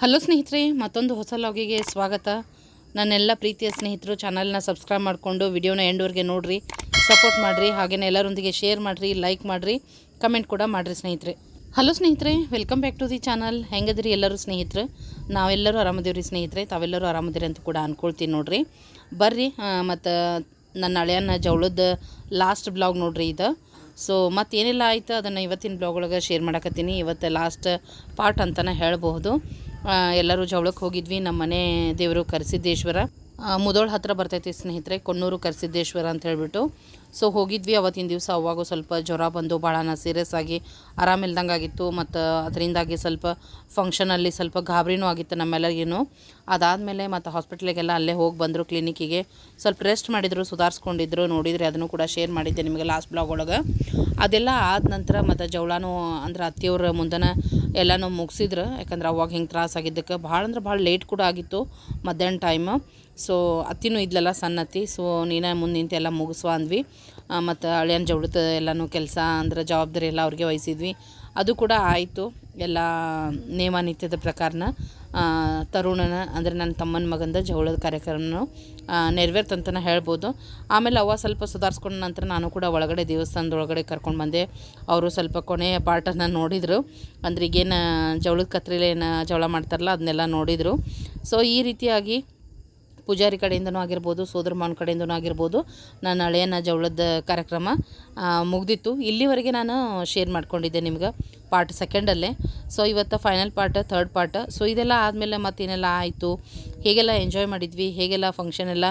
Hello ಸ್ನೇಹಿತರೆ ಮತ್ತೊಂದು ಹೊಸ ಲಾಗಿಗೆ ಸ್ವಾಗತ. ನನ್ನೆಲ್ಲ ಪ್ರೀತಿಯ ಸ್ನೇಹಿತರು ಚಾನಲ್ನ ಸಬ್ಸ್ಕ್ರೈಬ್ ಮಾಡಿಕೊಂಡು ವಿಡಿಯೋನ ಎಂಡ್ವರೆಗೆ ನೋಡಿರಿ ಸಪೋರ್ಟ್ ಮಾಡಿರಿ ಹಾಗೆಯೇ ಎಲ್ಲರೊಂದಿಗೆ ಶೇರ್ ಮಾಡಿರಿ ಲೈಕ್ ಮಾಡಿರಿ ಕಮೆಂಟ್ ಕೂಡ ಮಾಡಿರಿ ಸ್ನೇಹಿತರೆ. ಹಲೋ ಸ್ನೇಹಿತರೆ welcome back to the channel ಹೆಂಗದ್ರಿ ಎಲ್ಲರೂ ಸ್ನೇಹಿತರೆ? ನಾವೆಲ್ಲರೂ ಆರಾಮದೇವ್ರಿ ಸ್ನೇಹಿತರೆ? ತಾವೆಲ್ಲರೂ ಆರಾಮದಿರಿ ಅಂತ ಕೂಡ ಅಂದ್ಕೊಳ್ತೀನಿ ನೋಡಿರಿ. ಬರ್ರಿ ಮತ್ತು ನನ್ನ ಹಳೆಯನ್ನ ಜವಳದ ಲಾಸ್ಟ್ ಬ್ಲಾಗ್ ನೋಡಿರಿ ಇದು. ಸೊ ಮತ್ತೇನೆಲ್ಲ ಆಯಿತು ಅದನ್ನು ಇವತ್ತಿನ ಬ್ಲಾಗ್ ಒಳಗೆ ಶೇರ್ ಮಾಡಕತ್ತೀನಿ. ಇವತ್ತು ಲಾಸ್ಟ್ ಪಾರ್ಟ್ ಅಂತಲೇ ಹೇಳ್ಬೋದು ಆ, ಎಲ್ಲರೂ ಜವಳಕ್ಕೆ ಹೋಗಿದ್ವಿ. ನಮ್ಮ ಮನೆ ದೇವರು ಕರೆಸಿದ್ದೇಶ್ವರ. ಮುದೋಳ ಹತ್ರ ಬರ್ತೈತಿ ಸ್ನೇಹಿತರೆ, ಕೊಣ್ಣೂರು ಕರೆಸಿದ್ದೇಶ್ವರ ಅಂತ ಹೇಳ್ಬಿಟ್ಟು. ಸೊ ಹೋಗಿದ್ವಿ. ಅವತ್ತಿನ ದಿವಸ ಅವಾಗೂ ಸ್ವಲ್ಪ ಜ್ವರ ಬಂದು ಭಾಳನ ಸೀರಿಯಸ್ ಆಗಿ ಆರಾಮಿಲ್ದಂಗೆ ಆಗಿತ್ತು. ಮತ್ತು ಅದರಿಂದಾಗಿ ಸ್ವಲ್ಪ ಫಂಕ್ಷನಲ್ಲಿ ಸ್ವಲ್ಪ ಗಾಬರಿನೂ ಆಗಿತ್ತು ನಮ್ಮೆಲ್ಲರಿಗೂ ಅದಾದಮೇಲೆ ಮತ್ತು ಹಾಸ್ಪಿಟ್ಲಿಗೆಲ್ಲ ಅಲ್ಲೇ ಹೋಗಿ ಬಂದರು ಕ್ಲಿನಿಕ್ಕಿಗೆ ಸ್ವಲ್ಪ ರೆಸ್ಟ್ ಮಾಡಿದರು, ಸುಧಾರಿಸ್ಕೊಂಡಿದ್ರು. ನೋಡಿದರೆ ಅದನ್ನು ಕೂಡ ಶೇರ್ ಮಾಡಿದ್ದೆ ನಿಮಗೆ ಲಾಸ್ಟ್ ಬ್ಲಾಗ್ ಒಳಗೆ. ಅದೆಲ್ಲ ಆದ ನಂತರ ಮತ್ತು ಜವಳಾನು ಅಂದ್ರೆ ಅತ್ತಿಯವ್ರ ಮುಂದನ ಎಲ್ಲನೂ ಮುಗಿಸಿದ್ರು. ಯಾಕಂದ್ರೆ ಅವಾಗ ಹಿಂಗೆ ತ್ರಾಸ ಆಗಿದ್ದಕ್ಕೆ ಭಾಳ ಅಂದ್ರೆ ಭಾಳ ಲೇಟ್ ಕೂಡ ಆಗಿತ್ತು ಮಧ್ಯಾಹ್ನ ಟೈಮ್ ಸೊ ಅತ್ತಿನೂ ಇದ್ಲಲ್ಲ ಸಣ್ಣ ಅತ್ತಿ ಸೊ ನೀನೇ ಮುಂದೆ ನಿಂತೆಲ್ಲ ಮುಗಿಸುವ ಅಂದ್ವಿ. ಮತ್ತು ಹಳೆಯನ್ ಜವಳಿತ ಎಲ್ಲನೂ ಕೆಲಸ ಅಂದ್ರೆ ಜವಾಬ್ದಾರಿ ಎಲ್ಲ ಅವ್ರಿಗೆ ವಹಿಸಿದ್ವಿ. ಅದು ಕೂಡ ಆಯಿತು, ಎಲ್ಲ ನೇಮ ನಿತ್ಯದ ಪ್ರಕಾರನ. ತರುಣನ, ಅಂದರೆ ನನ್ನ ತಮ್ಮನ ಮಗಂದ ಜವಳದ ಕಾರ್ಯಕ್ರಮನು ನೆರವೇರ್ತಂತನ ಹೇಳ್ಬೋದು. ಆಮೇಲೆ ಅವ ಸ್ವಲ್ಪ ಸುಧಾರಿಸ್ಕೊಂಡ ನಂತರ ನಾನು ಕೂಡ ಒಳಗಡೆ ದೇವಸ್ಥಾನದ ಒಳಗಡೆ ಕರ್ಕೊಂಡು ಬಂದೆ. ಅವರು ಸ್ವಲ್ಪ ಕೊನೆಯ ಪಾರ್ಟನ್ನು ನೋಡಿದರು. ಅಂದ್ರೆ ಈಗೇನು ಜವಳದ ಕತ್ರಿಲೇನ ಜವಳ ಮಾಡ್ತಾರಲ್ಲ ಅದನ್ನೆಲ್ಲ ನೋಡಿದರು. ಸೊ ಈ ರೀತಿಯಾಗಿ ಪೂಜಾರಿ ಕಡೆಯಿಂದನೂ ಆಗಿರ್ಬೋದು, ಸೋದರ ಮಾವನ ಕಡೆಯಿಂದನೂ ಆಗಿರ್ಬೋದು, ನನ್ನ ಹಳೆಯನ ಜವಳದ ಕಾರ್ಯಕ್ರಮ ಮುಗ್ದಿತ್ತು. ಇಲ್ಲಿವರೆಗೆ ನಾನು ಶೇರ್ ಮಾಡ್ಕೊಂಡಿದ್ದೆ ನಿಮ್ಗೆ. ಪಾರ್ಟ್ ಸೆಕೆಂಡಲ್ಲೇ ಸೊ ಇವತ್ತು final part third part so ಇದೆಲ್ಲ ಆದಮೇಲೆ ಮತ್ತೇನೆಲ್ಲ ಆಯಿತು? ಹೇಗೆಲ್ಲ ಎಂಜಾಯ್ ಮಾಡಿದ್ವಿ? ಹೇಗೆಲ್ಲ ಫಂಕ್ಷನ್ ಎಲ್ಲ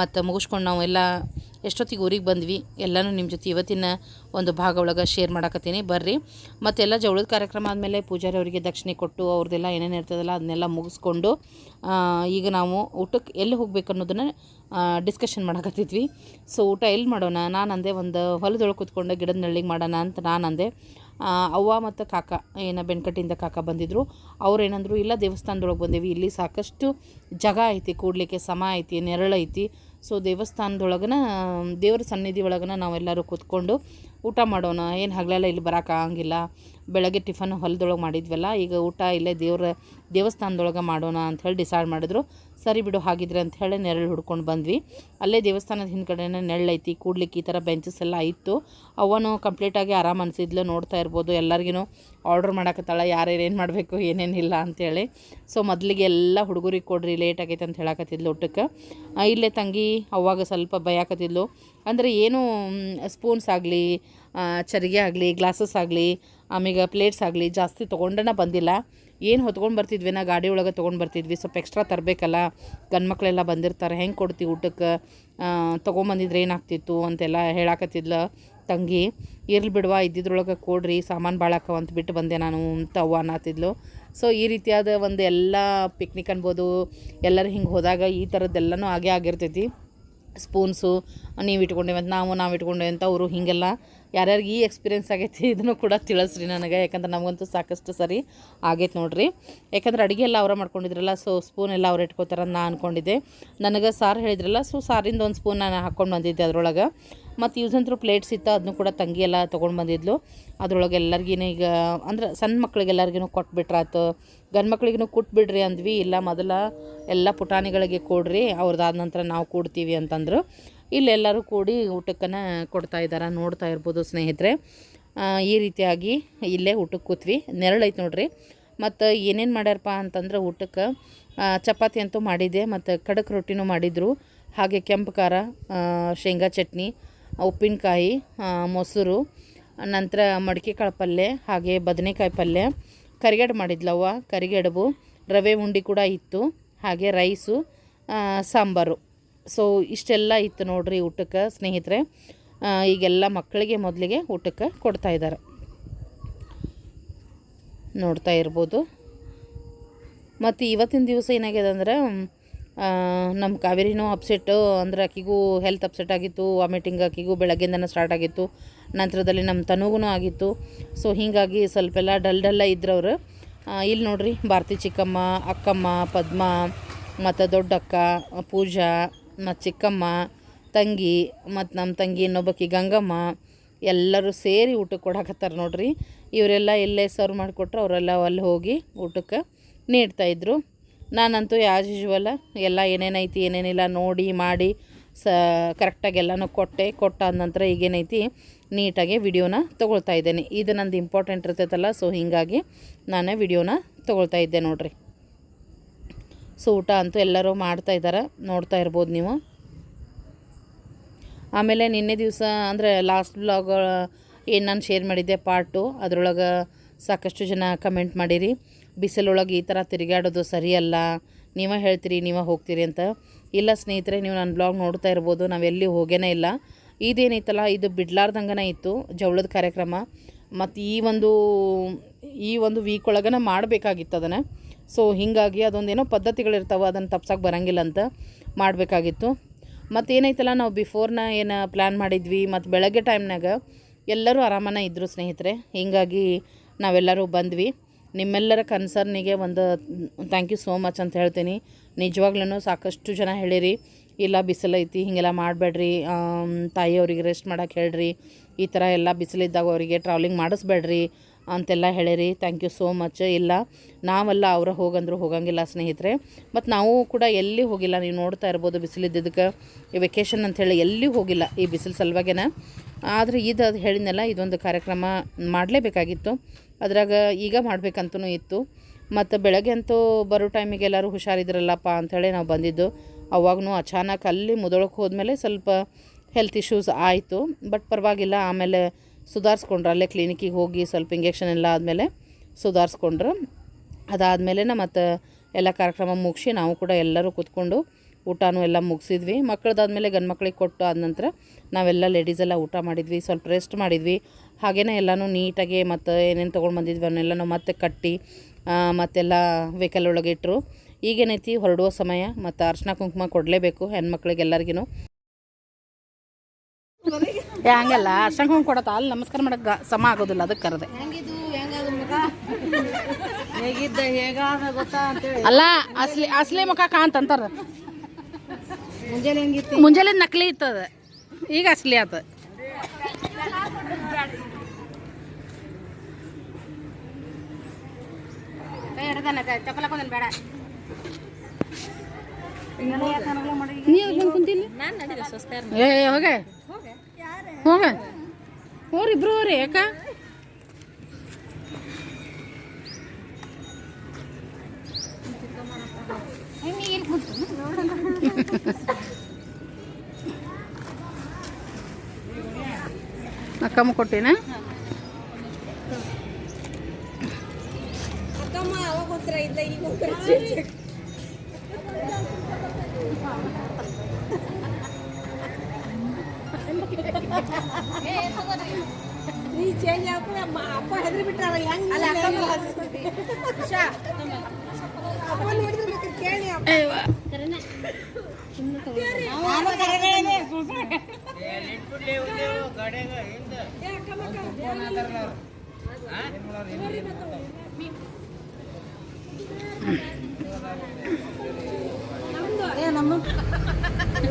ಮತ್ತು ಮುಗಿಸ್ಕೊಂಡು ನಾವು ಎಲ್ಲ ಎಷ್ಟೊತ್ತಿಗೆ ಊರಿಗೆ ಬಂದ್ವಿ? ಎಲ್ಲನೂ ನಿಮ್ಮ ಜೊತೆ ಇವತ್ತಿನ ಒಂದು ಭಾಗ ಒಳಗೆ ಶೇರ್ ಮಾಡಕತ್ತೀನಿ. ಬರ್ರಿ. ಮತ್ತೆಲ್ಲ ಜವಳದ ಕಾರ್ಯಕ್ರಮ ಆದಮೇಲೆ ಪೂಜಾರಿ ಅವರಿಗೆ ದಕ್ಷಿಣೆ ಕೊಟ್ಟು ಅವ್ರದ್ದೆಲ್ಲ ಏನೇನು ಇರ್ತದಲ್ಲ ಅದನ್ನೆಲ್ಲ ಮುಗಿಸ್ಕೊಂಡು ಈಗ ನಾವು ಊಟಕ್ಕೆ ಎಲ್ಲಿ ಹೋಗ್ಬೇಕು ಅನ್ನೋದನ್ನು ಡಿಸ್ಕಷನ್ ಮಾಡಕತ್ತಿದ್ವಿ. ಸೊ ಊಟ ಎಲ್ಲಿ ಮಾಡೋಣ? ನಾನು ಅಂದೆ ಒಂದು ಹೊಲದೊಳಗೆ ಕೂತ್ಕೊಂಡು ಗಿಡದ ನಳ್ಳಿಗೆ ಮಾಡೋಣ ಅಂತ ನಾನು ಅಂದೆ ಅವ್ವ ಮತ್ತು ಕಾಕ, ಏನು ಬೆನ್ಕಟ್ಟಿಂದ ಕಾಕ ಬಂದಿದ್ದರು ಅವ್ರು ಏನಂದ್ರು, ಇಲ್ಲ ದೇವಸ್ಥಾನದೊಳಗೆ ಬಂದೇವಿ, ಇಲ್ಲಿ ಸಾಕಷ್ಟು ಜಾಗ ಐತಿ, ಕೂಡಲಿಕ್ಕೆ ಸಮ ಐತಿ, ನೆರಳು ಐತಿ. ಸೊ ದೇವಸ್ಥಾನದೊಳಗನ, ದೇವ್ರ ಸನ್ನಿಧಿ ಒಳಗನ ನಾವೆಲ್ಲರೂ ಕೂತ್ಕೊಂಡು ಊಟ ಮಾಡೋಣ, ಏನು ಹಗಲೆಲ್ಲ ಇಲ್ಲಿ ಬರೋಕ್ಕಾಗಂಗಿಲ್ಲ ಬೆಳಗ್ಗೆ ಟಿಫನ್ ಹೊಲದೊಳಗೆ ಮಾಡಿದ್ವಲ್ಲ, ಈಗ ಊಟ ಇಲ್ಲೇ ದೇವ್ರ ದೇವಸ್ಥಾನದೊಳಗೆ ಮಾಡೋಣ ಅಂತ ಹೇಳಿ ಡಿಸೈಡ್ ಮಾಡಿದ್ರು. ಸರಿ ಬಿಡು ಹಾಗಿದ್ರೆ ಅಂತ ಹೇಳಿ ನೆರಳು ಹುಡ್ಕೊಂಡು ಬಂದ್ವಿ. ಅಲ್ಲೇ ದೇವಸ್ಥಾನದ ಹಿಂದ್ಗಡೆನೇ ನೆರಳೈತಿ, ಕೂಡ್ಲಿಕ್ಕೆ ಈ ಥರ ಬೆಂಚಸ್ ಎಲ್ಲ ಇತ್ತು. ಅವನು ಕಂಪ್ಲೀಟಾಗಿ ಆರಾಮ ಅನಿಸಿದ್ಲು, ನೋಡ್ತಾ ಇರ್ಬೋದು. ಎಲ್ಲರಿಗೂ ಆರ್ಡ್ರ್ ಮಾಡಕತ್ತಾಳ, ಯಾರ್ಯಾರು ಏನು ಮಾಡಬೇಕು ಏನೇನಿಲ್ಲ ಅಂಥೇಳಿ ಸೊ ಮೊದಲಿಗೆ ಎಲ್ಲ ಹುಡುಗರಿಗೆ ಕೊಡ್ರಿ ಲೇಟ್ ಆಗೈತೆ ಅಂತ ಹೇಳಕತ್ತಿದ್ಲು ಊಟಕ್ಕೆ. ಇಲ್ಲೇ ತಂಗಿ ಅವಾಗ ಸ್ವಲ್ಪ ಭಯಾಕತ್ತಿದ್ಲು ಅಂದರೆ ಏನು ಸ್ಪೂನ್ಸ್ ಆಗಲಿ ಚರಿಗೆ ಆಗಲಿ ಗ್ಲಾಸಸ್ ಆಗಲಿ ಆಮೇಲೆ ಪ್ಲೇಟ್ಸ್ ಆಗಲಿ ಜಾಸ್ತಿ ತೊಗೊಂಡನ ಬಂದಿಲ್ಲ. ಏನು ಹೊತ್ಕೊಂಡು ಬರ್ತಿದ್ವಿ ನಾ, ಗಾಡಿ ಒಳಗೆ ತೊಗೊಂಡು ಬರ್ತಿದ್ವಿ. ಸ್ವಲ್ಪ ಎಕ್ಸ್ಟ್ರಾ ತರಬೇಕಲ್ಲ. ಗಂಡು ಮಕ್ಕಳೆಲ್ಲ ಬಂದಿರ್ತಾರೆ, ಹೆಂಗೆ ಕೊಡ್ತೀವಿ ಊಟಕ್ಕೆ? ತೊಗೊಂಬಂದಿದ್ರೆ ಏನಾಗ್ತಿತ್ತು ಅಂತೆಲ್ಲ ಹೇಳಾಕತ್ತಿದ್ಲು ತಂಗಿ. ಇರ್ಲಿ ಬಿಡುವ, ಇದ್ದಿದ್ರೊಳಗೆ ಕೊಡ್ರಿ, ಸಾಮಾನು ಭಾಳಕ್ಕವ ಅಂತ ಬಿಟ್ಟು ಬಂದೆ ನಾನು ಅಂತ ಅವ್ವ ಅನ್ನತ್ತಿದ್ಲು ಸೊ ಈ ರೀತಿಯಾದ ಒಂದು ಎಲ್ಲ ಪಿಕ್ನಿಕ್ ಅನ್ಬೋದು, ಎಲ್ಲರೂ ಹಿಂಗೆ ಹೋದಾಗ ಈ ಥರದ್ದೆಲ್ಲನೂ ಆಗೇ ಆಗಿರ್ತೈತಿ. ಸ್ಪೂನ್ಸು ನೀವು ಇಟ್ಕೊಂಡೇವಂತ, ನಾವು ನಾವು ಇಟ್ಕೊಂಡೇವಂತ, ಅವರು ಹೀಗೆಲ್ಲ ಯಾರ್ಯಾರಿಗೆ ಈ ಎಕ್ಸ್ಪೀರಿಯೆನ್ಸ್ ಆಗೈತಿ ಇದನ್ನು ಕೂಡ ತಿಳಿಸ್ರಿ ನನಗೆ, ಯಾಕಂದ್ರೆ ನಮಗಂತೂ ಸಾಕಷ್ಟು ಸರಿ ಆಗೈತೆ ನೋಡ್ರಿ. ಯಾಕಂದ್ರೆ ಅಡುಗೆ ಎಲ್ಲ ಅವರ ಮಾಡ್ಕೊಂಡಿದ್ರಲ್ಲ ಸೊ ಸ್ಪೂನ್ ಎಲ್ಲ ಅವ್ರು ಇಟ್ಕೋತಾರ ನಾನು ಅಂದ್ಕೊಂಡಿದ್ದೆ ನನಗೆ ಸಾರು ಹೇಳಿದ್ರಲ್ಲ ಸೊ ಸಾರಿಂದ ಒಂದು ಸ್ಪೂನ್ ನಾನು ಹಾಕ್ಕೊಂಡು ಬಂದಿದ್ದೆ ಅದ್ರೊಳಗೆ. ಮತ್ತು ಯೂಸ್ ಪ್ಲೇಟ್ಸ್ ಇತ್ತು ಅದನ್ನು ಕೂಡ ತಂಗಿ ಎಲ್ಲ ತೊಗೊಂಡು ಬಂದಿದ್ಲು. ಅದ್ರೊಳಗೆ ಎಲ್ಲರಿಗಿನ ಈಗ, ಅಂದ್ರೆ ಸಣ್ಣ ಮಕ್ಳಿಗೆ ಎಲ್ಲರಿಗೂ ಕೊಟ್ಬಿಟ್ರಾತು ಗಂಡು ಮಕ್ಳಿಗೂ ಕೊಟ್ಬಿಡ್ರಿ ಅಂದ್ವಿ, ಇಲ್ಲ ಮೊದಲ ಎಲ್ಲ ಪುಟಾಣಿಗಳಿಗೆ ಕೊಡ್ರಿ ಅವ್ರದ್ದಾದ ನಂತರ ನಾವು ಕೊಡ್ತೀವಿ ಅಂತಂದ್ರು. ಇಲ್ಲೆಲ್ಲರೂ ಕೂಡಿ ಊಟಕ್ಕನ ಕೊಡ್ತಾ ಇದ್ದಾರೆ ನೋಡ್ತಾ ಇರ್ಬೋದು ಸ್ನೇಹಿತರೆ. ಈ ರೀತಿಯಾಗಿ ಇಲ್ಲೇ ಊಟಕ್ಕೆ ಕೂತ್ವಿ. ನೆರಳೈತೆ ನೋಡ್ರಿ. ಮತ್ತು ಏನೇನು ಮಾಡ್ಯಾರಪ್ಪ ಅಂತಂದ್ರೆ ಊಟಕ್ಕೆ ಚಪಾತಿ ಅಂತೂ ಮಾಡಿದ್ದೆ, ಮತ್ತು ಖಡಕ್ ರೊಟ್ಟಿನೂ ಮಾಡಿದರು. ಹಾಗೆ ಕೆಂಪು ಖಾರ ಶೇಂಗಾ ಚಟ್ನಿ, ಉಪ್ಪಿನಕಾಯಿ ಮೊಸರು, ನಂತರ ಮಡಿಕೆ ಕಾಳು ಪಲ್ಯ ಹಾಗೆ ಬದನೆಕಾಯಿ ಪಲ್ಯ ಕರಿಗಡ್ಬು ಮಾಡಿದ್ಲವ್ವ, ಕರಿಗಡಬು, ರವೆ ಉಂಡೆ ಕೂಡ ಇತ್ತು, ಹಾಗೆ ರೈಸು ಸಾಂಬಾರು. ಸೊ ಇಷ್ಟೆಲ್ಲ ಇತ್ತು ನೋಡ್ರಿ ಊಟಕ್ಕೆ, ಸ್ನೇಹಿತರೆ. ಈಗೆಲ್ಲ ಮಕ್ಕಳಿಗೆ ಮೊದಲಿಗೆ ಊಟಕ್ಕೆ ಕೊಡ್ತಾ ಇದ್ದಾರೆ. ನೋಡ್ತಾ ಇರ್ಬೋದು. ಮತ್ತು ಇವತ್ತಿನ ದಿವಸ ಏನಾಗಿದೆ ಅಂದ್ರೆ ನಮ್ಮ ಕಾವೇರಿನೂ ಅಪ್ಸೆಟ್ಟು ಅಂದ್ರೆ ಆಕಿಗೂ ಹೆಲ್ತ್ ಅಪ್ಸೆಟ್ ಆಗಿತ್ತು ವಾಮಿಟಿಂಗ್ ಆಕಿಗೂ ಬೆಳಗ್ಗೆಯಿಂದನೇ ಸ್ಟಾರ್ಟ್ ಆಗಿತ್ತು, ನಂತರದಲ್ಲಿ ನಮ್ಮ ತನುಗೂ ಆಗಿತ್ತು. ಸೊ ಹೀಗಾಗಿ ಸ್ವಲ್ಪ ಎಲ್ಲ ಡಲ್ ಡಲ್ಲ ಇದ್ರವ್ರು ಇಲ್ಲಿ ನೋಡ್ರಿ, ಭಾರತಿ ಚಿಕ್ಕಮ್ಮ, ಅಕ್ಕಮ್ಮ, ಪದ್ಮ, ಮತ್ತು ದೊಡ್ಡಕ್ಕ, ಪೂಜಾ ಮತ್ತು ಚಿಕ್ಕಮ್ಮ, ತಂಗಿ, ಮತ್ತು ನಮ್ಮ ತಂಗಿ ಇನ್ನೊಬ್ಬಕಿ ಗಂಗಮ್ಮ, ಎಲ್ಲರೂ ಸೇರಿ ಊಟಕ್ಕೆ ಕೊಡಾಕತ್ತಾರ ನೋಡ್ರಿ. ಇವರೆಲ್ಲ ಇಲ್ಲೇ ಸರ್ವ್ ಮಾಡಿಕೊಟ್ರೆ, ಅವರೆಲ್ಲ ಅಲ್ಲಿ ಹೋಗಿ ಊಟಕ್ಕೆ ನೀಡ್ತಾಯಿದ್ರು ನಾನಂತೂ ಆ್ಯಸ್ ಯೂಶ್ವಲ್ ಎಲ್ಲ ಏನೇನೈತಿ ಏನೇನಿಲ್ಲ ನೋಡಿ, ಮಾಡಿ, ಸ ಕರೆಕ್ಟಾಗಿ ಎಲ್ಲನೂ ಕೊಟ್ಟೆ. ಕೊಟ್ಟಾದ ನಂತರ ಈಗೇನೈತಿ ನೀಟಾಗಿ ವಿಡಿಯೋನ ತೊಗೊಳ್ತಾ ಇದ್ದೇನೆ. ಇದು ನಂದು ಇಂಪಾರ್ಟೆಂಟ್ ಇರ್ತೈತಲ್ಲ ಸೊ ಹೀಗಾಗಿ ನಾನು ವಿಡಿಯೋನ ತೊಗೊಳ್ತಾ ಇದ್ದೆ ನೋಡಿರಿ. ಸೊ ಊಟ ಅಂತೂ ಎಲ್ಲರೂ ಮಾಡ್ತಾ ಇದ್ದಾರೆ. ನೋಡ್ತಾ ಇರ್ಬೋದು ನೀವು. ಆಮೇಲೆ ನಿನ್ನೆ ದಿವಸ ಅಂದರೆ ಲಾಸ್ಟ್ ಬ್ಲಾಗ್ ಏನು ನಾನು ಶೇರ್ ಮಾಡಿದ್ದೆ ಪಾರ್ಟು ಅದರೊಳಗೆ ಸಾಕಷ್ಟು ಜನ ಕಮೆಂಟ್ ಮಾಡಿರಿ. ಬಿಸಿಲೊಳಗೆ ಈ ಥರ ತಿರುಗಾಡೋದು ಸರಿಯಲ್ಲ. ನೀವೇ ಹೇಳ್ತೀರಿ, ನೀವೇ ಹೋಗ್ತೀರಿ ಅಂತ. ಇಲ್ಲ ಸ್ನೇಹಿತರೆ, ನೀವು ನನ್ನ ಬ್ಲಾಗ್ ನೋಡ್ತಾ ಇರ್ಬೋದು. ನಾವೆಲ್ಲಿ ಹೋಗೇನೇ ಇಲ್ಲ. ಇದೇನೈತಲ್ಲ ಇದು ಬಿಡ್ಲಾರ್ದಂಗನೇ ಇತ್ತು ಜವಳದ ಕಾರ್ಯಕ್ರಮ. ಮತ್ತು ಈ ಒಂದು ಈ ಒಂದು ವೀಕ್ ಒಳಗನ ಮಾಡಬೇಕಾಗಿತ್ತು ಅದನ್ನು. ಸೊ ಹೀಗಾಗಿ ಅದೊಂದೇನೋ ಪದ್ಧತಿಗಳಿರ್ತಾವೆ, ಅದನ್ನು ತಪ್ಸಕ್ಕೆ ಬರೋಂಗಿಲ್ಲ ಅಂತ ಮಾಡಬೇಕಾಗಿತ್ತು. ಮತ್ತು ಏನೈತಲ್ಲ, ನಾವು ಬಿಫೋರ್ನ ಏನು ಪ್ಲ್ಯಾನ್ ಮಾಡಿದ್ವಿ ಮತ್ತು ಬೆಳಗ್ಗೆ ಟೈಮ್ನಾಗ ಎಲ್ಲರೂ ಆರಾಮನ ಇದ್ದರು ಸ್ನೇಹಿತರೆ. ಹೀಗಾಗಿ ನಾವೆಲ್ಲರೂ ಬಂದ್ವಿ. ನಿಮ್ಮೆಲ್ಲರ ಕನ್ಸರ್ನಿಗೆ ಒಂದು ಥ್ಯಾಂಕ್ ಯು ಸೋ ಮಚ್ ಅಂತ ಹೇಳ್ತೀನಿ. ನಿಜವಾಗ್ಲೂ ಸಾಕಷ್ಟು ಜನ ಹೇಳಿರಿ, ಇಲ್ಲ ಬಿಸಿಲೈತಿ ಹೀಗೆಲ್ಲ ಮಾಡಬೇಡ್ರಿ ತಾಯಿಯವ್ರಿಗೆ ರೆಸ್ಟ್ ಮಾಡೋಕ್ಕೆ ಹೇಳ್ರಿ, ಈ ಥರ ಎಲ್ಲ ಬಿಸಿಲಿದ್ದಾಗ ಅವರಿಗೆ ಟ್ರಾವೆಲಿಂಗ್ ಮಾಡಿಸ್ಬೇಡ್ರಿ ಅಂತೆಲ್ಲ ಹೇಳಿರಿ ಥ್ಯಾಂಕ್ ಯು ಸೋ ಮಚ್ ಇಲ್ಲ, ನಾವೆಲ್ಲ ಅವರ ಹೋಗಂದ್ರು ಹೋಗಂಗಿಲ್ಲ ಸ್ನೇಹಿತರೆ. ಮತ್ತು ನಾವು ಕೂಡ ಎಲ್ಲಿ ಹೋಗಿಲ್ಲ, ನೀವು ನೋಡ್ತಾ ಇರ್ಬೋದು ಈ ವೆಕೇಷನ್ ಅಂಥೇಳಿ ಎಲ್ಲಿ ಹೋಗಿಲ್ಲ ಈ ಬಿಸಿಲು ಸಲುವಾಗೇನ. ಆದರೆ ಇದು ಅದು ಹೇಳಿದ್ನಲ್ಲ, ಇದೊಂದು ಕಾರ್ಯಕ್ರಮ ಮಾಡಲೇಬೇಕಾಗಿತ್ತು. ಅದ್ರಾಗ ಈಗ ಮಾಡಬೇಕಂತೂ ಇತ್ತು. ಮತ್ತು ಬೆಳಗ್ಗೆ ಅಂತೂ ಬರೋ ಟೈಮಿಗೆ ಎಲ್ಲರೂ ಹುಷಾರಿದ್ರಲ್ಲಪ್ಪ ಅಂಥೇಳಿ ನಾವು ಬಂದಿದ್ದು. ಅವಾಗೂ ಅಚಾನಕ್ ಅಲ್ಲಿ ಮುದೊಳಕ್ಕೆ ಹೋದ್ಮೇಲೆ ಸ್ವಲ್ಪ ಹೆಲ್ತ್ ಇಶ್ಯೂಸ್ ಆಯಿತು. ಬಟ್ ಪರವಾಗಿಲ್ಲ, ಆಮೇಲೆ ಸುಧಾರಿಸ್ಕೊಂಡ್ರು, ಅಲ್ಲೇ ಕ್ಲಿನಿಕ್ಕಿಗೆ ಹೋಗಿ ಸ್ವಲ್ಪ ಇಂಜೆಕ್ಷನ್ ಎಲ್ಲ ಆದಮೇಲೆ ಸುಧಾರಿಸ್ಕೊಂಡ್ರು. ಅದಾದಮೇಲೆ ಮತ್ತು ಎಲ್ಲ ಕಾರ್ಯಕ್ರಮ ಮುಗಿಸಿ ನಾವು ಕೂಡ ಎಲ್ಲರೂ ಕೂತ್ಕೊಂಡು ಊಟನೂ ಎಲ್ಲ ಮುಗಿಸಿದ್ವಿ. ಮಕ್ಕಳದಾದ್ಮೇಲೆ ಗಂಡು ಮಕ್ಕಳಿಗೆ ಕೊಟ್ಟು ಆದ ನಂತರ ನಾವೆಲ್ಲ ಲೇಡೀಸೆಲ್ಲ ಊಟ ಮಾಡಿದ್ವಿ, ಸ್ವಲ್ಪ ರೆಸ್ಟ್ ಮಾಡಿದ್ವಿ. ಹಾಗೆಯೇ ಎಲ್ಲನೂ ನೀಟಾಗಿ ಮತ್ತು ಏನೇನು ತೊಗೊಂಡು ಬಂದಿದ್ವಿ ಅವನ್ನೆಲ್ಲನೂ ಮತ್ತೆ ಕಟ್ಟಿ ಮತ್ತೆಲ್ಲ ವೆಹಿಕಲ್ ಒಳಗೆ ಇಟ್ಟರು ಈಗೇನೈತಿ, ಹೊರಡುವ ಸಮಯ. ಮತ್ತು ಅರ್ಶಿನ ಕುಂಕುಮ ಕೊಡಲೇಬೇಕು ಹೆಣ್ಮಕ್ಳಿಗೆ ಎಲ್ಲರಿಗೂ ಏ ಹಂಗಲ್ಲ. ಅರ್ಶನ್ ಹೂವು ಕೊಡತ್ತ ಅಲ್ಲಿ ನಮಸ್ಕಾರ ಮಾಡಕ್ಕೆ ಸಮ ಆಗೋದಿಲ್ಲ ಅದಕ್ಕೆ ಕರೆದೆ. ಹೇಗಿದ್ದ ಹೇಗಾದ ಗೊತ್ತಾ ಅಂತೇಳಿ. ಅಲ್ಲ ಅಸ್ಲಿ ಅಸ್ಲಿ ಮುಖ ಕಾಂತ ಅಂತಾರ. ಮುಂಜಾನೆ ಹೆಂಗಿತ್ತು? ಮುಂಜಾನೆ ನಕಲಿ ಇತ್ತದ. ಈಗ ಅಸ್ಲಿ ಆತ. ಬೇಡ ನೀ ಕುಂತಿಲ್ಲ ನಾನು ನಡೀರಿ ಸ್ವಸ್ಥ ಏ ಹೋಗೆ. ಹೋಗ. ಹೋರಿ ಇಬ್ರು ಹೋರಿ ಯಾಕ? ಅಕ್ಕಮ್ಮ ಕೊಟ್ಟಿನ? ಅಕ್ಕಮ್ಮ ಅವಾಗ ಗೊತ್ತಿರ ಇಲ್ಲ ಈಗ ನೀ ಚೇಂಜ್ ಹಾಕಿ ಅಪ್ಪ ಹೆದ್ರಿ ಬಿಟ್ಟಾರ ಹೆಂಗ್ ಅಲ್ಲ ಅಪ್ಪ ನೋಡಿದ್ರೆ ಕೇಳಿ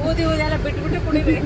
ಊದಿ ಊದಿ ಎಲ್ಲ ಬಿಟ್ಟು ಬಿಟ್ಟು ಕುಡಿದ್ರಿ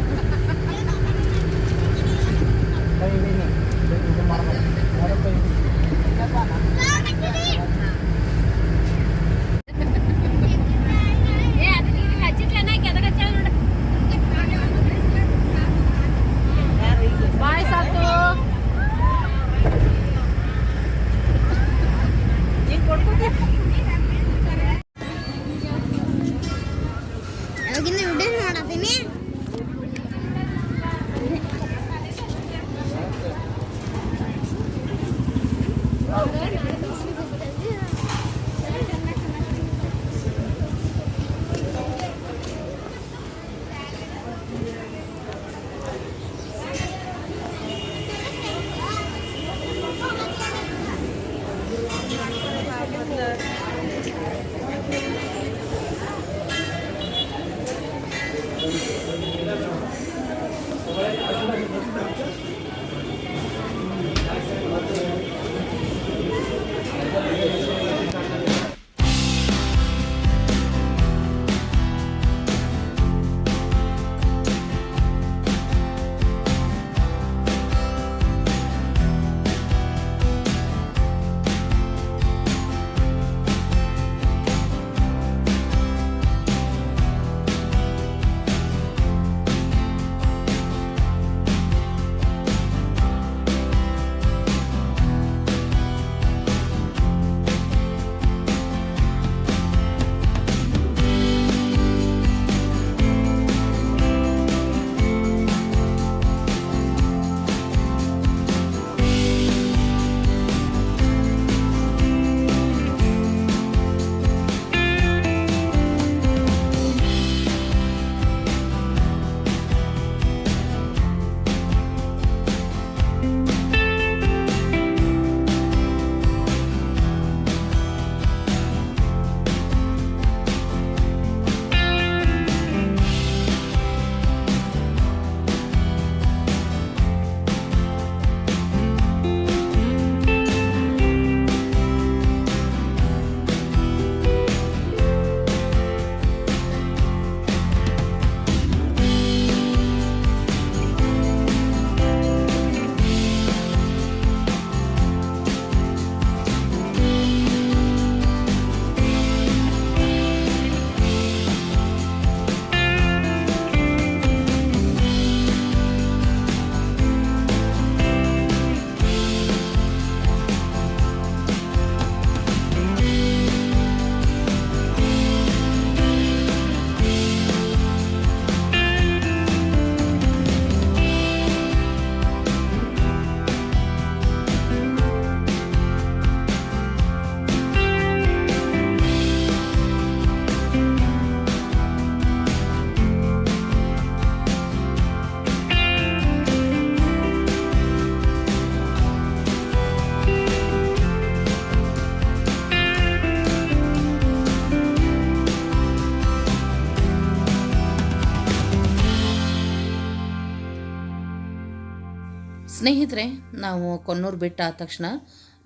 ಸ್ನೇಹಿತರೆ, ನಾವು ಕೊನ್ನೂರು ಬಿಟ್ಟ ಆದ ತಕ್ಷಣ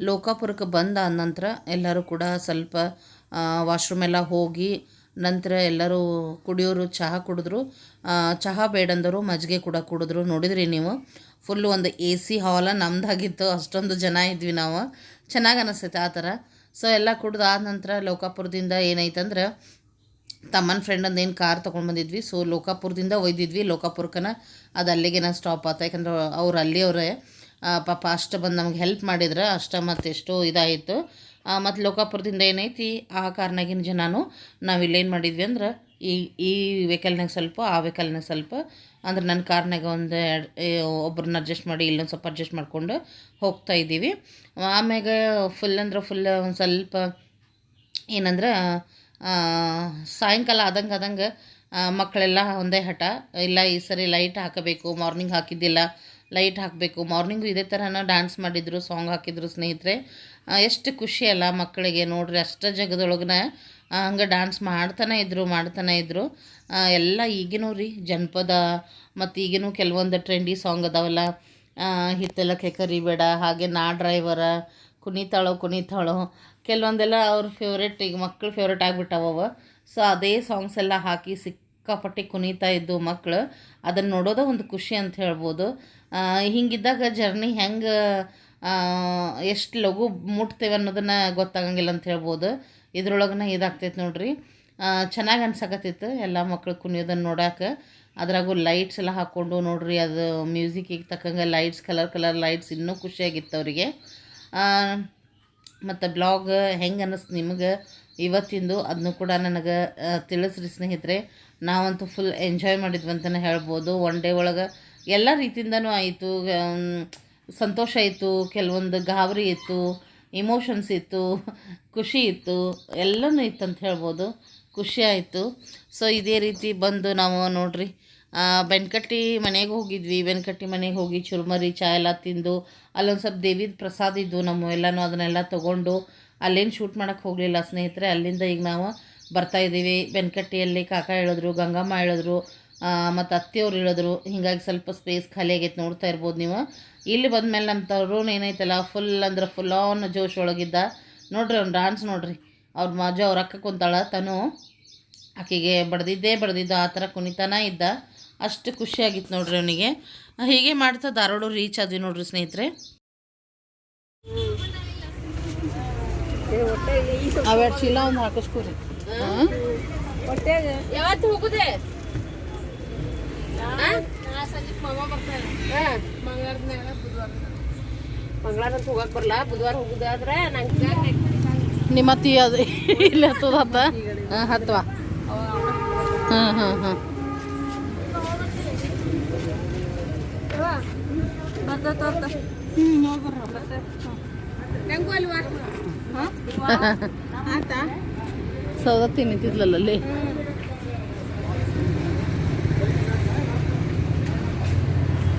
ಲೋಕಾಪುರಕ್ಕೆ ಬಂದ ನಂತರ ಎಲ್ಲರೂ ಕೂಡ ಸ್ವಲ್ಪ ವಾಶ್ರೂಮ್ ಎಲ್ಲ ಹೋಗಿ ನಂತರ ಎಲ್ಲರೂ ಕುಡಿಯೋರು ಚಹಾ ಕುಡಿದ್ರು. ಚಹಾ ಬೇಡಂದರು, ಮಜ್ಜಿಗೆ ಕೂಡ ಕುಡಿದ್ರು. ನೋಡಿದ್ರಿ ನೀವು? ಫುಲ್ಲು ಒಂದು ಎ ಸಿ ಹಾಲ ನಮ್ದಾಗಿತ್ತು. ಅಷ್ಟೊಂದು ಜನ ಇದ್ವಿ ನಾವು. ಚೆನ್ನಾಗಿ ಅನಿಸ್ತೈತೆ ಆ ಥರ. ಸೊ ಎಲ್ಲ ಕುಡ್ದು ಆದ ನಂತರ ಲೋಕಾಪುರದಿಂದ ಏನೈತಂದ್ರೆ ತಮ್ಮನ ಫ್ರೆಂಡ್ ಏನು ಕಾರ್ ತೊಗೊಂಡು ಬಂದಿದ್ವಿ. ಸೊ ಲೋಕಾಪುರದಿಂದ ಒಯ್ದಿದ್ವಿ. ಲೋಕಾಪುರಕ್ಕನ ಅದು ಅಲ್ಲಿಗೆ ಸ್ಟಾಪ್ ಆತ. ಯಾಕಂದ್ರೆ ಅವ್ರು ಅಲ್ಲಿಯವರೇ ಪಾಪ ಅಷ್ಟು ಬಂದು ನಮ್ಗೆ ಹೆಲ್ಪ್ ಮಾಡಿದ್ರೆ ಅಷ್ಟು ಮತ್ತು ಎಷ್ಟೋ ಇದಾಯಿತು. ಮತ್ತು ಲೋಕಾಪುರದಿಂದ ಏನೈತಿ, ಆ ಕಾರ್ನಾಗಿನ ಜನನು ನಾವು ಇಲ್ಲೇನು ಮಾಡಿದ್ವಿ ಅಂದ್ರೆ, ಈ ಈ ವೆಹಿಕಲ್ನಾಗ ಸ್ವಲ್ಪ, ಆ ವೆಹಿಕಲ್ನಾಗ ಸ್ವಲ್ಪ, ಅಂದ್ರೆ ನನ್ನ ಕಾರ್ನಾಗ ಒಂದು ಒಬ್ರನ್ನ ಅಡ್ಜಸ್ಟ್ ಮಾಡಿ, ಇಲ್ಲೊಂದು ಸ್ವಲ್ಪ ಅಡ್ಜಸ್ಟ್ ಮಾಡಿಕೊಂಡು ಹೋಗ್ತಾ ಇದ್ದೀವಿ. ಆಮ್ಯಾಗ ಫುಲ್ ಅಂದ್ರೆ ಫುಲ್ ಒಂದು ಸ್ವಲ್ಪ ಏನಂದ್ರೆ ಸಾಯಂಕಾಲ ಆದಂಗೆ ಆದಂಗೆ ಮಕ್ಕಳೆಲ್ಲ ಒಂದೇ ಹಠ. ಇಲ್ಲ, ಈ ಸರಿ ಲೈಟ್ ಹಾಕಬೇಕು ಮಾರ್ನಿಂಗ್ ಹಾಕಿದ್ದಿಲ್ಲ ಲೈಟ್ ಹಾಕಬೇಕು. ಮಾರ್ನಿಂಗು ಇದೇ ಥರನ ಡ್ಯಾನ್ಸ್ ಮಾಡಿದ್ರು ಸಾಂಗ್ ಹಾಕಿದ್ರು ಸ್ನೇಹಿತರೆ. ಎಷ್ಟು ಖುಷಿ ಅಲ್ಲ ಮಕ್ಕಳಿಗೆ. ನೋಡ್ರಿ, ಅಷ್ಟು ಜಗದೊಳಗನ ಹಂಗೆ ಡ್ಯಾನ್ಸ್ ಮಾಡ್ತಾನೆ ಇದ್ರು ಮಾಡ್ತಾನೆ ಇದ್ರು. ಎಲ್ಲ ಈಗಿನೂ ರೀ, ಜನಪದ, ಮತ್ತು ಈಗಿನೂ ಕೆಲವೊಂದು ಟ್ರೆಂಡಿ ಸಾಂಗ್ ಅದಾವಲ್ಲ. ಹಿತ್ತೆಲ್ಲ ಕೆಕರಿ ಕರಿಬೇಡ ಹಾಗೆ ನಾ ಡ್ರೈವರ ಕುಣಿತಾಳೋ ಕುಣಿತಾಳೋ ಕೆಲವೊಂದೆಲ್ಲ ಅವ್ರ ಫೇವ್ರೇಟ್ ಈಗ ಮಕ್ಕಳು ಫೇವ್ರೇಟ್ ಆಗಿಬಿಟ್ಟವ ಸೊ ಅದೇ ಸಾಂಗ್ಸ್ ಎಲ್ಲ ಹಾಕಿ ಸಿಕ್ಕಾಪಟ್ಟೆ ಕುಣಿತಾ ಇದ್ದು ಮಕ್ಕಳು ಅದನ್ನು ನೋಡೋದೇ ಒಂದು ಖುಷಿ ಅಂತ ಹೇಳ್ಬೋದು. ಹಿಂಗಿದ್ದಾಗ ಜರ್ನಿ ಹೆಂಗೆ ಎಷ್ಟು ಲಘು ಮುಟ್ತೇವೆ ಅನ್ನೋದನ್ನು ಗೊತ್ತಾಗಂಗಿಲ್ಲ ಅಂತ ಹೇಳ್ಬೋದು. ಇದ್ರೊಳಗನ ಇದಾಗ್ತೈತೆ ನೋಡ್ರಿ. ಚೆನ್ನಾಗಿ ಅನ್ಸಕತ್ತಿತ್ತು ಎಲ್ಲ ಮಕ್ಕಳು ಕುಣಿಯೋದನ್ನು ನೋಡಕ್ಕೆ ಅದ್ರಾಗೂ ಲೈಟ್ಸ್ ಎಲ್ಲ ಹಾಕ್ಕೊಂಡು ನೋಡ್ರಿ, ಅದು ಮ್ಯೂಸಿಕಿಗೆ ತಕ್ಕಂಗೆ ಲೈಟ್ಸ್ ಕಲರ್ ಕಲರ್ ಲೈಟ್ಸ್ ಇನ್ನೂ ಖುಷಿಯಾಗಿತ್ತು ಅವರಿಗೆ. ಮತ್ತು ಬ್ಲಾಗ್ ಹೆಂಗೆ ಅನ್ನಿಸ್ತು ನಿಮಗೆ ಇವತ್ತಿಂದು ಅದನ್ನು ಕೂಡ ನನಗೆ ತಿಳಿಸ್ರಿ ಸ್ನೇಹಿತರೆ. ನಾವಂತೂ ಫುಲ್ ಎಂಜಾಯ್ ಮಾಡಿದ್ವಿ ಅಂತಲೇ ಹೇಳ್ಬೋದು. ಒನ್ ಡೇ ಒಳಗೆ ಎಲ್ಲ ರೀತಿಯಿಂದನೂ ಆಯಿತು. ಸಂತೋಷ ಇತ್ತು, ಕೆಲವೊಂದು ಗಾಬರಿ ಇತ್ತು ಇಮೋಷನ್ಸ್ ಇತ್ತು, ಖುಷಿ ಇತ್ತು, ಎಲ್ಲನೂ ಇತ್ತು ಅಂತ ಹೇಳ್ಬೋದು. ಖುಷಿ ಆಯಿತು. ಸೊ ಇದೇ ರೀತಿ ಬಂದು ನಾವು ನೋಡ್ರಿ. ಬೆನ್ಕಟ್ಟಿ ಮನೆಗೆ ಹೋಗಿದ್ವಿ. ಬೆನ್ಕಟ್ಟಿ ಮನೆಗೆ ಹೋಗಿ ಚುರುಮರಿ, ಚಾ ಎಲ್ಲ ತಿಂದು, ಅಲ್ಲೊಂದು ಸ್ವಲ್ಪ ದೇವಿದ ಪ್ರಸಾದ ಇದ್ದು ನಮ್ಮ ಎಲ್ಲನೂ ಅದನ್ನೆಲ್ಲ ತೊಗೊಂಡು. ಅಲ್ಲೇನು ಶೂಟ್ ಮಾಡೋಕ್ಕೆ ಹೋಗಲಿಲ್ಲ ಸ್ನೇಹಿತರೆ, ಅಲ್ಲಿಂದ ಈಗ ನಾವು ಬರ್ತಾ ಇದ್ದೀವಿ. ಬೆನ್ಕಟ್ಟಿಯಲ್ಲಿ ಕಾಕ ಹೇಳಿದ್ರು, ಗಂಗಮ್ಮ ಹೇಳಿದ್ರು ಮತ್ತು ಅತ್ತೆಯವ್ರು ಹೇಳಿದ್ರು, ಹಿಂಗಾಗಿ ಸ್ವಲ್ಪ ಸ್ಪೇಸ್ ಖಾಲಿ ಆಗೈತೆ ನೋಡ್ತಾ ಇರ್ಬೋದು ನೀವು. ಇಲ್ಲಿ ಬಂದಮೇಲೆ ನಮ್ಮ ತರುಣ್ ಏನೈತಲ್ಲ ಫುಲ್ ಅಂದ್ರೆ ಫುಲ್ ಆನ್ ಜೋಶ್ ಒಳಗಿದ್ದ. ನೋಡ್ರಿ ಅವ್ನು ಡಾನ್ಸ್ ನೋಡ್ರಿ. ಅವ್ರ ಮಾಜು ಅವ್ರ ಅಕ್ಕ ಕುಂತಾಳ, ತನು ಆಕೆಗೆ ಬಡ್ದಿದ್ದೇ ಬಡ್ದಿದ್ದ, ಆ ಥರ ಕುಣಿತಾನೇ ಇದ್ದ. ಅಷ್ಟು ಖುಷಿಯಾಗಿತ್ತು ನೋಡ್ರಿ ಅವನಿಗೆ. ಹೀಗೆ ಮಾಡ್ತಾ ಧಾರವಾಡ ರೀಚ್ ಆದ್ವಿ ನೋಡ್ರಿ ಸ್ನೇಹಿತರೆ. ಅವೆರಡು ಚೀಲ ಒಂದು ಹಾಕಿಸ್ಕೊರಿ. ಯಾವತ್ತು ಹೋಗುದೆ? ಮಂಗಳವಾರ ಅಂತ ಹೋಗಕ್ ಬರಲ್ಲ ಬುಧವಾರ ಹೋಗುದಾದ್ರೆ ನಂಗೆ ನಿಮ್ಮ ಅತ್ತಿ ಅದು ಇಲ್ಲಿ ಹತ್ತದ ಹತ್ತ ಹಾಂ ಹತ್ತವಾ ಹಾಂ. ಹಾಂ ತೋರ್ತ ಸೌದತ್ತಿ ನಿಂತಿದ್ಲಲ್ಲ ಅಲ್ಲಿ?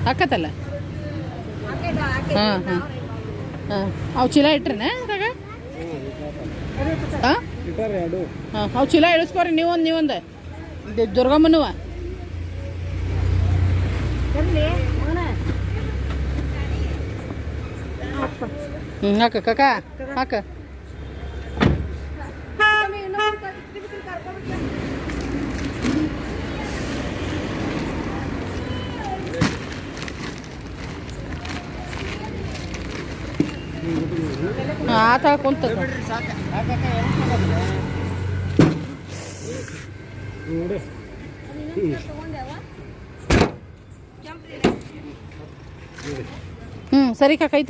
ಹಾಕತ್ತಲ್ಲ? ಹಾಂ ಹಾಂ. ಹಾಂ. ಅವು ಚೀಲ ಇಟ್ರೇನ ಅದ್ರಾಗ ಹಾಂ? ಹಾಂ ಅವು ಚೀಲ ಇಳಿಸ್ಕೊರಿ ನೀವೊಂದು ನೀವೊಂದು. ದುರ್ಗಮ್ಮನವ ಹ್ಞೂ ಹಾಕ ಕಾಕ ಹಾಕ. ಆತ ಕುಂತ. ಹ್ಞೂ ಸರಿ ಕಾಕ ಐ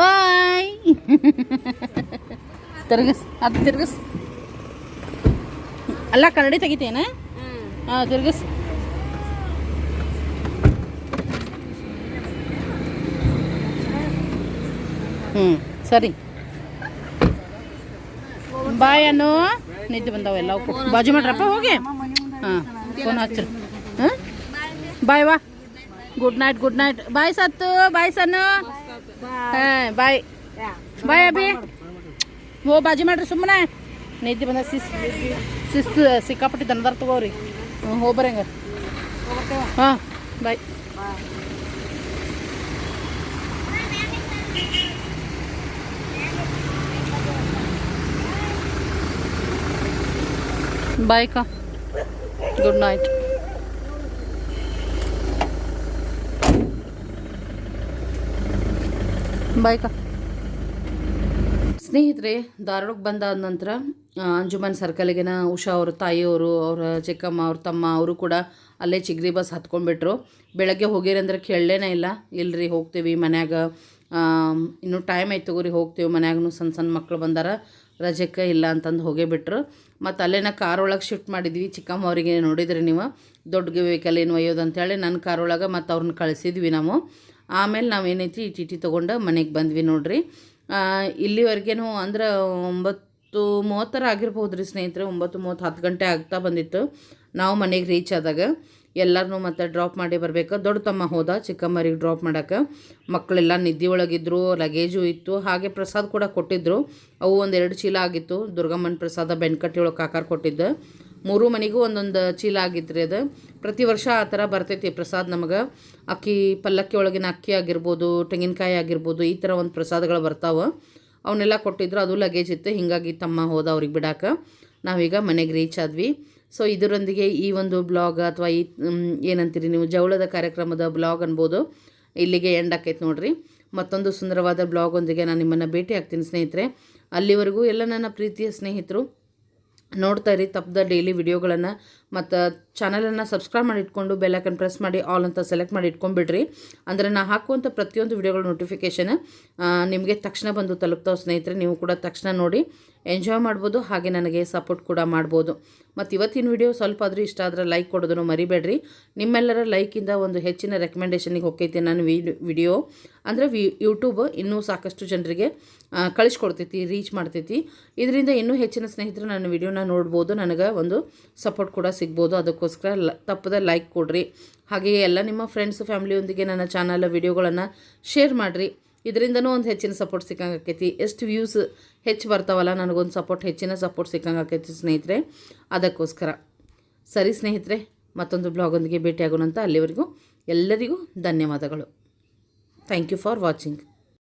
ಬಾಯ್. ತಿರ್ಗಿಸ್, ಅದು ತಿರ್ಗಿಸ್. ಅಲ್ಲ, ಕನ್ನಡಿ ತೆಗಿತೇನೆ. ಹಾಂ ತಿರ್ಗಿಸ್. ಹ್ಞೂ ಸರಿ. ಬಾಯ್ ಅನ್ನು ನಿದ್ದೆ ಬಂದವ ಎಲ್ಲ ಬಾಜು ಮಾಡ್ರಪ್ಪ, ಹೋಗಿ. ಹಾಂ ಫೋನ್ ಹಚ್ಚಿರಿ ಹಾಂ ಬಾಯ್ ವಾ. Good night good night bye ಸತ್ತು, ಬಾಯ್ ಸನ್ನು. ಹಾಂ ಬಾಯ್ ಬಾಯ್ ಅಭಿ. ಓ ಬಾಜಿ ಮಾಡ್ರಿ ಸುಮ್ಮನೆ ನಿದ್ದೆ ಬಂದ ಶಿಸ್ ಶಿಸ್ತು ಸಿಕ್ಕಾಪಟ್ಟಿ ದನದಾರ ತಗೋರಿ. ಹ್ಞೂ ಹೋಗ್ಬರಂಗ ಹಂಗ ಹಾಂ ಬಾಯ್ ಬಾಯ್ ಕಾ ಗುಡ್ ನೈಟ್ ಬಾಯ್ ಕಾ. ಸ್ನೇಹಿತರೆ, ಧಾರವಾಡಕ್ಕೆ ಬಂದಾದ ನಂತರ ಅಂಜುಮನ್ ಸರ್ಕಲ್ಗೆನ ಉಷಾ ಅವರು, ತಾಯಿಯವರು, ಅವರ ಚಿಕ್ಕಮ್ಮ, ಅವ್ರ ತಮ್ಮ, ಅವರು ಕೂಡ ಅಲ್ಲೇ ಚಿಗ್ರಿ ಬಸ್ ಹತ್ಕೊಂಡ್ಬಿಟ್ರು. ಬೆಳಗ್ಗೆ ಹೋಗಿರಂದ್ರೆ ಕೇಳಲೇನೇ ಇಲ್ಲ. ಇಲ್ರಿ, ಹೋಗ್ತೀವಿ ಮನ್ಯಾಗ. ಇನ್ನೂ ಟೈಮ್ ಆಯ್ತು ತಗೋರಿ, ಹೋಗ್ತೀವಿ ಮನ್ಯಾಗೂ ಸಣ್ಣ ಸಣ್ಣ ಮಕ್ಕಳು ಬಂದಾರ. ರಜಕ್ಕೆ ಇಲ್ಲ ಅಂತಂದು ಹೋಗೇ ಬಿಟ್ರು. ಮತ್ತು ಅಲ್ಲೇನ ಕಾರ್ ಒಳಗೆ ಶಿಫ್ಟ್ ಮಾಡಿದ್ವಿ. ಚಿಕ್ಕಮ್ಮ ಅವರಿಗೆ ನೋಡಿದ್ರಿ ನೀವು. ದೊಡ್ಡ ವೆಹಿಕಲ್ ಏನು ಒಯ್ಯೋದು ಅಂತೇಳಿ ನನ್ನ ಕಾರ್ ಒಳಗೆ ಮತ್ತು ಅವ್ರನ್ನ ಕಳಿಸಿದ್ವಿ ನಾವು. ಆಮೇಲೆ ನಾವೇನೈತಿ ಈ ಚೀಟಿ ತೊಗೊಂಡು ಮನೆಗೆ ಬಂದ್ವಿ ನೋಡ್ರಿ. ಇಲ್ಲಿವರೆಗೇನು ಅಂದ್ರೆ ಒಂಬತ್ತು ಮೂವತ್ತರ ಆಗಿರ್ಬೋದು ರೀ ಸ್ನೇಹಿತರೆ, ಒಂಬತ್ತು ಮೂವತ್ತು ಹತ್ತು ಗಂಟೆ ಆಗ್ತಾ ಬಂದಿತ್ತು. ನಾವು ಮನೆಗೆ ರೀಚ್ ಆದಾಗ ಎಲ್ಲರನ್ನೂ ಮತ್ತೆ ಡ್ರಾಪ್ ಮಾಡಿ ಬರಬೇಕು. ದೊಡ್ಡ ತಮ್ಮ ಹೋದ, ಚಿಕ್ಕಮ್ಮರಿಗೆ ಡ್ರಾಪ್ ಮಾಡೋಕೆ. ಮಕ್ಕಳೆಲ್ಲ ನಿದ್ದೆ ಒಳಗಿದ್ರು ಲಗೇಜು ಇತ್ತು, ಹಾಗೆ ಪ್ರಸಾದ ಕೂಡ ಕೊಟ್ಟಿದ್ದರು ಅವು ಒಂದೆರಡು ಚೀಲ ಆಗಿತ್ತು. ದುರ್ಗಮ್ಮನ ಪ್ರಸಾದ ಬೆನ್ಕಟ್ಟಿ ಒಳಗೆ ಕಾಕಾರ ಕೊಟ್ಟಿದ್ದೆ. ಮೂರು ಮನೆಗೂ ಒಂದೊಂದು ಚೀಲ ಆಗಿದ್ರಿ ಅದು. ಪ್ರತಿ ವರ್ಷ ಆ ಥರ ಬರ್ತೈತಿ ಪ್ರಸಾದ ನಮಗೆ. ಅಕ್ಕಿ ಪಲ್ಲಕ್ಕಿ ಒಳಗಿನ ಅಕ್ಕಿ ಆಗಿರ್ಬೋದು, ತೆಂಗಿನಕಾಯಿ ಆಗಿರ್ಬೋದು, ಈ ಥರ ಒಂದು ಪ್ರಸಾದಗಳು ಬರ್ತಾವೆ. ಅವನ್ನೆಲ್ಲ ಕೊಟ್ಟಿದ್ರು ಅದು ಲಗೇಜ್ ಇತ್ತು. ಹೀಗಾಗಿ ತಮ್ಮ ಹೋದ ಅವ್ರಿಗೆ ಬಿಡಾಕ. ನಾವೀಗ ಮನೆಗೆ ರೀಚ್ ಆದ್ವಿ. ಸೊ ಇದರೊಂದಿಗೆ ಈ ಒಂದು ಬ್ಲಾಗ್ ಅಥವಾ ಈ ಏನಂತೀರಿ ನೀವು, ಜವಳದ ಕಾರ್ಯಕ್ರಮದ ಬ್ಲಾಗ್ ಅನ್ಬೋದು. ಇಲ್ಲಿಗೆ ಎಂಡ್ ಆಕೈತೆ ನೋಡ್ರಿ. ಮತ್ತೊಂದು ಸುಂದರವಾದ ಬ್ಲಾಗೊಂದಿಗೆ ನಾನು ನಿಮ್ಮನ್ನು ಭೇಟಿ ಆಗ್ತೀನಿ ಸ್ನೇಹಿತರೆ. ಅಲ್ಲಿವರೆಗೂ ಎಲ್ಲ ನನ್ನ ಪ್ರೀತಿಯ ಸ್ನೇಹಿತರು ನೋಡ್ತಾ ಇರಿ ತಪ್ಪದ ಡೈಲಿ ವಿಡಿಯೋಗಳನ್ನು ಮತ್ತು ಚಾನಲನ್ನು ಸಬ್ಸ್ಕ್ರೈಬ್ ಮಾಡಿ ಇಟ್ಕೊಂಡು ಬೆಲ್ಲೈಕನ್ ಪ್ರೆಸ್ ಮಾಡಿ ಆಲ್ ಅಂತ ಸೆಲೆಕ್ಟ್ ಮಾಡಿ ಇಟ್ಕೊಂಡ್ಬಿಡ್ರಿ. ಅಂದರೆ ನಾ ಹಾಕುವಂಥ ಪ್ರತಿಯೊಂದು ವಿಡಿಯೋಗಳ ನೋಟಿಫಿಕೇಷನ್ ನಿಮಗೆ ತಕ್ಷಣ ಬಂದು ತಲುಪ್ತಾವೆ ಸ್ನೇಹಿತರೆ, ನೀವು ಕೂಡ ತಕ್ಷಣ ನೋಡಿ. ಎಂಜಾಯ್ ಮಾಡ್ಬೋದು, ಹಾಗೆ ನನಗೆ ಸಪೋರ್ಟ್ ಕೂಡ ಮಾಡ್ಬೋದು. ಮತ್ತು ಇವತ್ತಿನ ವಿಡಿಯೋ ಸ್ವಲ್ಪ ಆದರೂ ಇಷ್ಟ ಆದರೆ ಲೈಕ್ ಕೊಡೋದನ್ನು ಮರಿಬೇಡ್ರಿ. ನಿಮ್ಮೆಲ್ಲರ ಲೈಕಿಂದ ಒಂದು ಹೆಚ್ಚಿನ ರೆಕಮೆಂಡೇಷನಿಗೆ ಹೋಗ್ತೈತೆ ನಾನು ವಿಡಿಯೋ ಅಂದರೆ ವಿ ಯೂಟ್ಯೂಬ್ ಇನ್ನೂ ಸಾಕಷ್ಟು ಜನರಿಗೆ ಕಳಿಸ್ಕೊಡ್ತೈತಿ ರೀಚ್ ಮಾಡ್ತೈತಿ. ಇದರಿಂದ ಇನ್ನೂ ಹೆಚ್ಚಿನ ಸ್ನೇಹಿತರು ನನ್ನ ವಿಡಿಯೋನ ನೋಡ್ಬೋದು. ನನಗೆ ಒಂದು ಸಪೋರ್ಟ್ ಕೂಡ ಸಿಗ್ಬೋದು. ಅದಕ್ಕೋಸ್ಕರ ಲ ತಪ್ಪದ ಲೈಕ್ ಕೊಡ್ರಿ. ಹಾಗೆಯೇ ಎಲ್ಲ ನಿಮ್ಮ ಫ್ರೆಂಡ್ಸ್ ಫ್ಯಾಮಿಲಿಯೊಂದಿಗೆ ನನ್ನ ಚಾನಲ್ ವಿಡಿಯೋಗಳನ್ನು ಶೇರ್ ಮಾಡಿರಿ. ಇದರಿಂದನೂ ಒಂದು ಹೆಚ್ಚಿನ ಸಪೋರ್ಟ್ ಸಿಕ್ಕಂಗೆ ಎಷ್ಟು ವ್ಯೂಸ್ ಹೆಚ್ಚು ಬರ್ತಾವಲ್ಲ, ನನಗೊಂದು ಸಪೋರ್ಟ್ ಹೆಚ್ಚಿನ ಸಪೋರ್ಟ್ ಸಿಕ್ಕಂಗೆ ಆಕೈತಿ ಸ್ನೇಹಿತರೆ. ಅದಕ್ಕೋಸ್ಕರ. ಸರಿ ಸ್ನೇಹಿತರೆ, ಮತ್ತೊಂದು ಬ್ಲಾಗೊಂದಿಗೆ ಭೇಟಿಯಾಗೋಣ ಅಂತ ಅಲ್ಲಿವರೆಗೂ ಎಲ್ಲರಿಗೂ ಧನ್ಯವಾದಗಳು. Thank you for watching